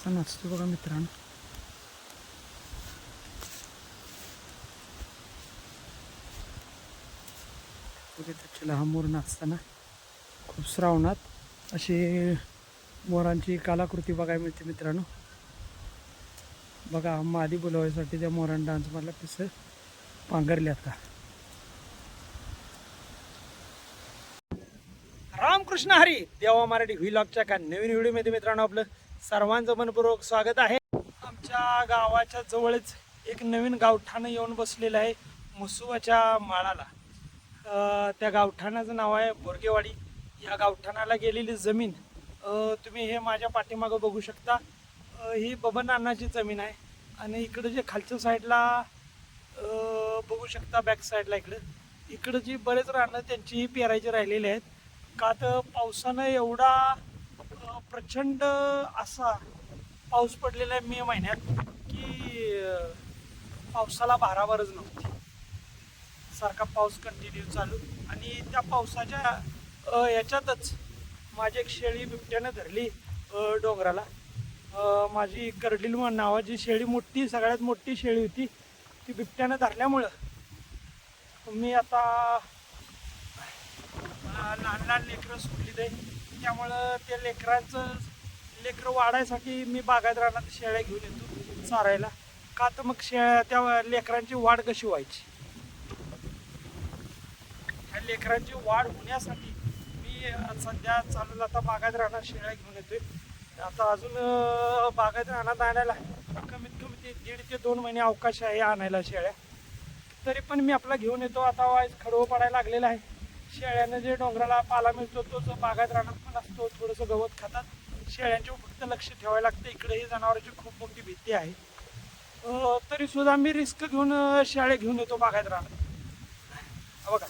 कसा नाचतो बघा मित्रांनो बघा त्याचे मोर नाचताना खूप श्रावणात अशी मोरांची कलाकृती बघायला मिळते मित्रांनो बघा मादी बोलवायसाठी त्या मोरान डान्स मला पिस पांघरले आता रामकृष्ण हरी देवा मराठी व्हिलॉगच्या का नवीन व्हिडिओमध्ये मित्रांनो आपलं सर्वांचं मनपूर्वक स्वागत आहे. आमच्या गावाच्या जवळच एक नवीन गावठाणं येऊन बसलेलं आहे मुसुवाच्या माळाला. त्या गावठाणाचं नाव आहे बोरगेवाडी. या गावठाणाला गेलेली जमीन तुम्ही हे माझ्या पाठीमागं बघू शकता. ही बबन अण्णाची जमीन आहे आणि इकडं जे खालच्या साईडला बघू शकता बॅक साईडला इकडं. इकडं जी बरेच रानं त्यांची पेरायची राहिलेली आहेत. का तर पावसानं एवढा प्रचंड असा पाऊस पडलेला आहे मे महिन्यात की पावसाला भारावरच नव्हती. सारखा पाऊस कंटिन्यू चालू. आणि त्या पावसाच्या याच्यातच माझी एक शेळी बिबट्यानं धरली डोंगराला. माझी कर्डिल नावाची शेळी मोठी सगळ्यात मोठी शेळी होती. ती बिबट्यानं धरल्यामुळं मी आता लहान लहान लेकरं सुटली ते. त्यामुळं त्या लेकरांचं लेकरं वाढायसाठी मी बागायत रानात शेळ्या घेऊन येतो चारायला. का तर मग शेळ्या त्या लेकरांची वाढ कशी व्हायची? ह्या लेकरांची वाढ होण्यासाठी मी सध्या चालू आता बागायत राहणार शेळ्या घेऊन येतोय. आता अजून बागायत राहण्यात आणायला कमीत कमी ते दीड ते दोन महिने अवकाश आहे आणायला शेळ्या. तरी पण मी आपला घेऊन येतो. आता वाईज खडवं पडायला लागलेला आहे. शेळ्यानं जे डोंगराला पाला मिळतो तोच बागायत राहण्यात पण असतो. थोडंसं गवत खातात. शेळ्यांचे फक्त लक्ष ठेवायला लागतं. इकडे ही जनावरांची खूप मोठी भीती आहे. तरी सुद्धा मी रिस्क घेऊन अं, शेळ्या घेऊन येतो बागायत राहणार बघा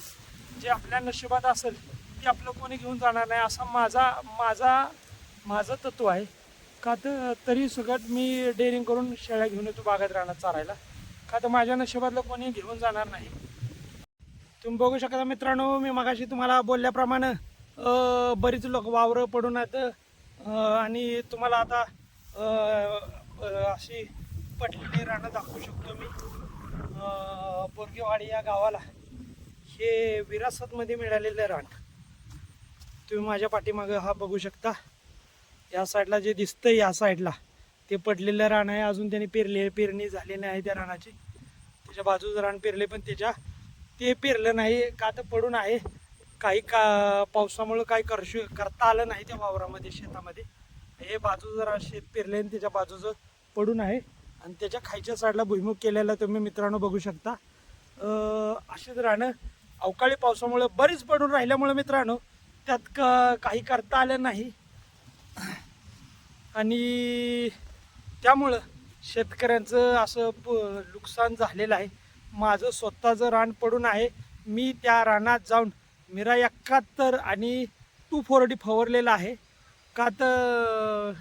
जे आपल्या नशिबात असेल ते आपलं कोणी घेऊन जाणार नाही. असा माझा माझा माझं तत्व आहे. का तर तरी सगळ्यात मी डेअरिंग करून शेळ्या घेऊन येतो बागायत राहणार चारायला. का तर माझ्या नशिबातलं कोणी घेऊन जाणार नाही. तुम्ही बघू शकता मित्रांनो मी मगाशी तुम्हाला बोलल्याप्रमाणे बरीच लोक वावरं पडून आहेत आणि तुम्हाला आता अशी पटलेली रानं दाखवू शकतो मी. बोरगेवाडी या गावाला हे विरासतमध्ये मिळालेलं रान. तुम्ही माझ्या पाठीमागं हा बघू शकता. या साईडला जे दिसतं या साईडला ते पडलेलं रान आहे. अजून त्यांनी पेरले पेरणी झाली नाही त्या रानाची. त्याच्या बाजूचं रान पेरले पण त्याच्या ते पेरलं नाही का तर पडून आहे. काही का पावसामुळं काही करशू करता आलं नाही त्या वावरामध्ये शेतामध्ये. हे बाजू जरा शेत पेरले आणि त्याच्या बाजूचं पडून आहे. आणि त्याच्या खायच्या साईडला भुईमुख केलेला तुम्ही मित्रांनो बघू शकता. असेच राहणं अवकाळी पावसामुळे बरीच पडून राहिल्यामुळे मित्रांनो त्यात क काही करता आलं नाही. आणि त्यामुळं शेतकऱ्यांचं असं प नुकसान झालेलं आहे. माझं स्वतःचं रान पडून आहे. मी त्या रानात जाऊन मिरा एकाहत्तर आणि टू फोर डी फवारलेलं आहे. का तर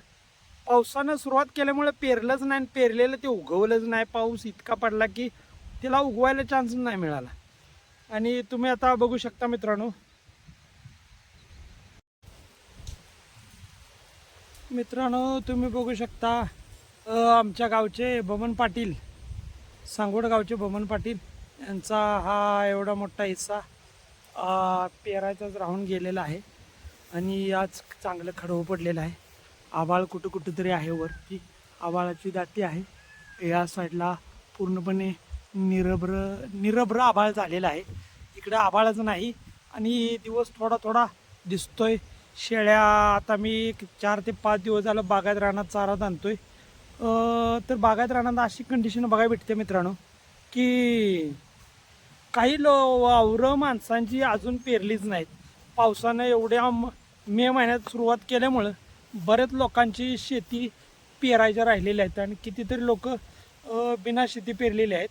पावसानं सुरुवात केल्यामुळे पेरलंच नाही आणि पेरलेलं ते उगवलंच नाही. पाऊस इतका पडला की तिला उगवायला चान्स नाही मिळाला. आणि तुम्ही आता बघू शकता मित्रांनो. मित्रांनो तुम्ही बघू शकता आमच्या गावचे बमन पाटील. सांगोडगावचे बमन पाटील यांचा हा एवढा मोठा हिस्सा पेरायचाच राहून गेलेला आहे. आणि आज चांगलं खडवं पडलेलं आहे. आबाळ कुठं कुठं तरी आहे वरती. आबाळाची दाटी आहे. या साईडला पूर्णपणे निरभ्र निरभ्र आबाळ झालेला आहे. इकडं आबाळाचं नाही. आणि दिवस थोडा थोडा दिसतोय. शेळ्या आता मी चार ते पाच दिवस झालं बागायत रानात चारा आणतोय. आहे तर बागायत रानात अशी कंडिशन बघायला भेटते मित्रांनो की काही लो वावरं माणसांची अजून पेरलीच नाहीत. पावसानं एवढ्या म- मे महिन्यात सुरुवात केल्यामुळं बऱ्याच लोकांची शेती पेरायच्या राहिलेल्या आहेत आणि कितीतरी लोक बिना शेती पेरलेले आहेत.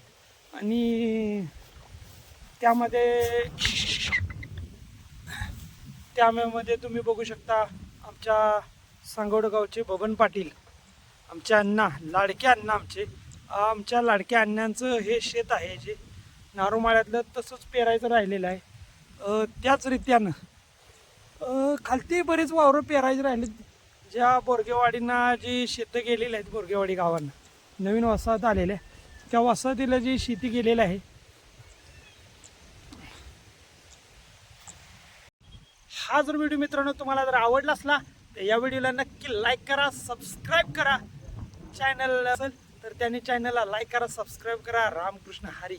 आणि त्यामध्ये त्यामध्ये तुम्ही बघू शकता आमच्या सांगोडगावचे बबन पाटील. आमच्या अण्णा लाडक्या अण्णा आमचे. आमच्या लाडक्या अण्णांचं हे शेत आहे जे नारोमाळ्यातलं तसंच पेरायचं राहिलेलं आहे. त्याच रित्यानं खालती बरेच वावरं पेरायचे राहिले. ज्या बोरगेवाडींना जी शेतं गेलेली आहेत बोरगेवाडी गावांना नवीन वसाहत आलेल्या त्या वसाहतीला जी शेती गेलेली आहे. हा जर व्हिडिओ मित्रांनो तुम्हाला जर आवडला असला तर या व्हिडिओला नक्की लाईक करा सबस्क्राईब करा. चॅनल असेल तर त्यांनी चॅनलला लाईक करा सबस्क्राईब करा. रामकृष्ण हरी.